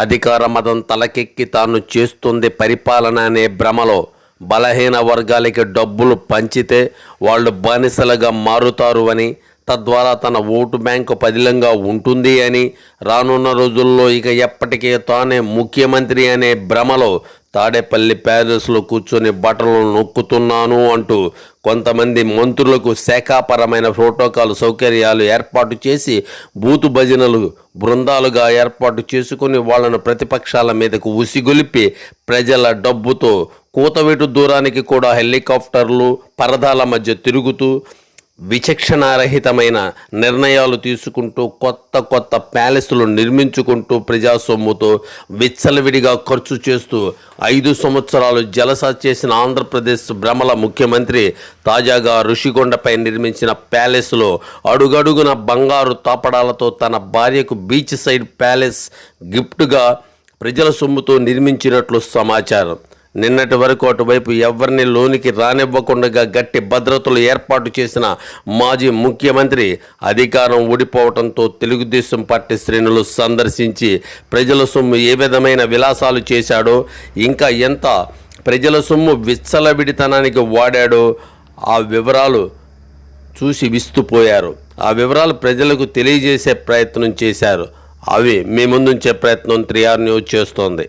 అధికార మతం తలకెక్కి తాను చేస్తుంది పరిపాలన అనే భ్రమలో బలహీన వర్గాలకి డబ్బులు పంచితే వాళ్ళు బానిసలుగా మారుతారు అని తద్వారా తన ఓటు బ్యాంకు పదిలంగా ఉంటుంది అని రానున్న రోజుల్లో ఇక ఎప్పటికీ తానే ముఖ్యమంత్రి అనే భ్రమలో తాడేపల్లి ప్యాలెస్లో కూర్చొని బట్టలు నొక్కుతున్నాను అంటూ కొంతమంది మంత్రులకు శాఖాపరమైన ప్రోటోకాల్ సౌకర్యాలు ఏర్పాటు చేసి బూతు భజనలు బృందాలుగా ఏర్పాటు చేసుకుని వాళ్ళను ప్రతిపక్షాల మీదకు ఉసిగొలిపి ప్రజల డబ్బుతో కూతవేటు దూరానికి కూడా హెలికాప్టర్లు పరదాల మధ్య తిరుగుతూ విచక్షణారహితమైన నిర్ణయాలు తీసుకుంటూ కొత్త కొత్త ప్యాలెస్లు నిర్మించుకుంటూ ప్రజా సొమ్ముతో విచ్చలవిడిగా ఖర్చు చేస్తూ ఐదు సంవత్సరాలు జలసా చేసిన ఆంధ్రప్రదేశ్ భ్రమల ముఖ్యమంత్రి తాజాగా ఋషికొండపై నిర్మించిన ప్యాలెస్లో అడుగడుగున బంగారు తాపడాలతో తన భార్యకు బీచ్ సైడ్ ప్యాలెస్ గిఫ్ట్గా ప్రజల సొమ్ముతో నిర్మించినట్లు సమాచారం. నిన్నటి వరకు అటువైపు ఎవరిని లోనికి రానివ్వకుండా గట్టి భద్రతలు ఏర్పాటు చేసిన మాజీ ముఖ్యమంత్రి అధికారం ఊడిపోవడంతో తెలుగుదేశం పార్టీ శ్రేణులు సందర్శించి ప్రజల సొమ్ము ఏ విధమైన విలాసాలు చేశాడో ఇంకా ఎంత ప్రజల సొమ్ము విచ్చలవిడితనానికి వాడాడో ఆ వివరాలు చూసి విస్తుపోయారు. ఆ వివరాలు ప్రజలకు తెలియజేసే ప్రయత్నం చేశారు. అవి మీ ముందుంచే ప్రయత్నం త్రియార్ న్యూస్ చేస్తోంది.